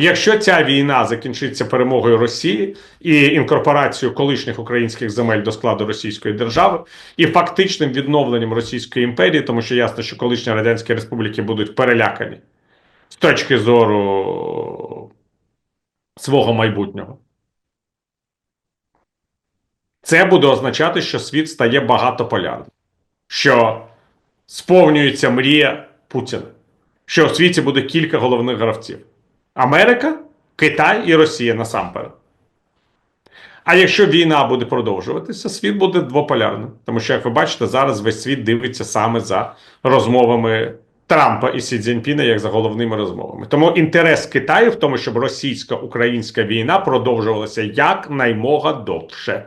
Якщо ця війна закінчиться перемогою Росії і інкорпорацією колишніх українських земель до складу Російської держави, і фактичним відновленням Російської імперії, тому що ясно, що колишні радянські республіки будуть перелякані з точки зору свого майбутнього. Це буде означати, що світ стає багатополярним, що сповнюється мрія Путіна, що у світі буде кілька головних гравців: Америка, Китай і Росія насамперед. А якщо війна буде продовжуватися, світ буде двополярним. Тому що, як ви бачите, зараз весь світ дивиться саме за розмовами Трампа і Сі Цзіньпіна, як за головними розмовами. Тому інтерес Китаю в тому, щоб російсько-українська війна продовжувалася якнаймога довше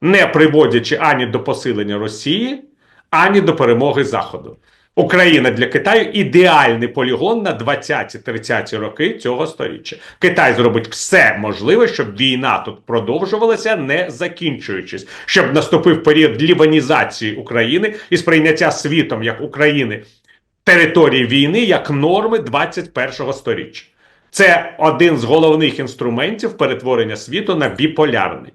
не приводячи ані до посилення Росії, ані до перемоги Заходу. Україна для Китаю ідеальний полігон на 20-30 роки цього століття. Китай зробить все можливе, щоб війна тут продовжувалася, не закінчуючись, щоб наступив період ліванізації України і сприйняття світом як України території війни як норми 21-го сторіччя. Це один з головних інструментів перетворення світу на біполярний.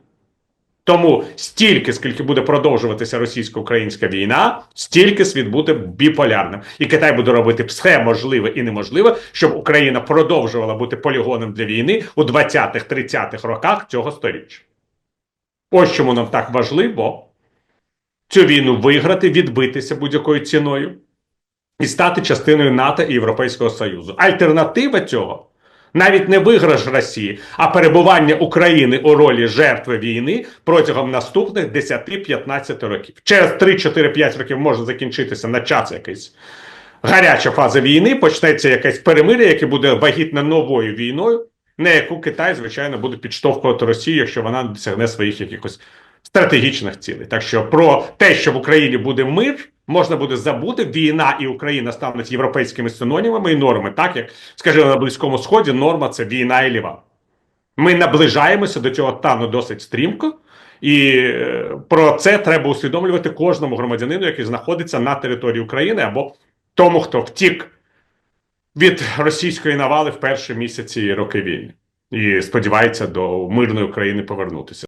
Тому стільки, скільки буде продовжуватися російсько-українська війна, стільки світ буде біполярним. І Китай буде робити все можливе і неможливе, щоб Україна продовжувала бути полігоном для війни у 20-30-х роках цього сторіччя. Ось чому нам так важливо цю війну виграти, відбитися будь-якою ціною і стати частиною НАТО і Європейського Союзу. Альтернатива цього навіть не виграш Росії, а перебування України у ролі жертви війни протягом наступних 10-15 років. Через 3-4-5 років може закінчитися на час якийсь гаряча фаза війни, почнеться якесь перемир'я, яке буде вагітне новою війною, на яку Китай, звичайно, буде підштовхувати Росію, якщо вона досягне своїх якихось стратегічних цілей. Так що про те, що в Україні буде мир, можна буде забути. Війна і Україна стануть європейськими синонімами і нормами, так як скажімо, на близькому сході норма це війна і ліва. Ми наближаємося до цього стану досить стрімко, і е, про це треба усвідомлювати кожному громадянину, який знаходиться на території України, або тому, хто втік від російської навали в перші місяці і роки війни, і сподівається до мирної України повернутися.